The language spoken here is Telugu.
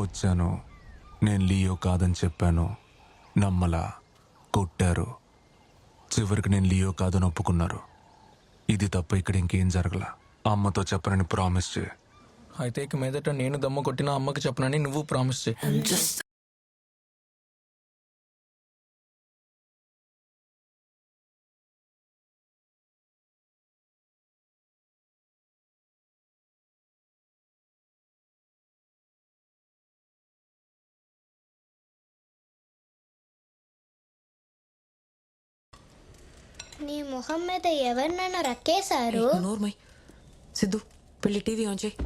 వచ్చాను. నేను లియో కాదని చెప్పాను. నమ్మలా కొట్టారు. చివరికి నేను లియో కాదని ఒప్పుకున్నారు. ఇది తప్ప ఇక్కడ ఇంకేం జరగల. అమ్మతో చెప్పనని ప్రామిస్ చే అయితే ఇక మీదట నేను దమ్ము కొట్టిన అమ్మకి చెప్పనని నువ్వు ప్రామిస్ చేయి. నీ ముఖం మీద ఎవరినైనా రక్కేశారు నోర్మై సిద్ధు పెళ్ళి టీవీ ఆన్ చేయి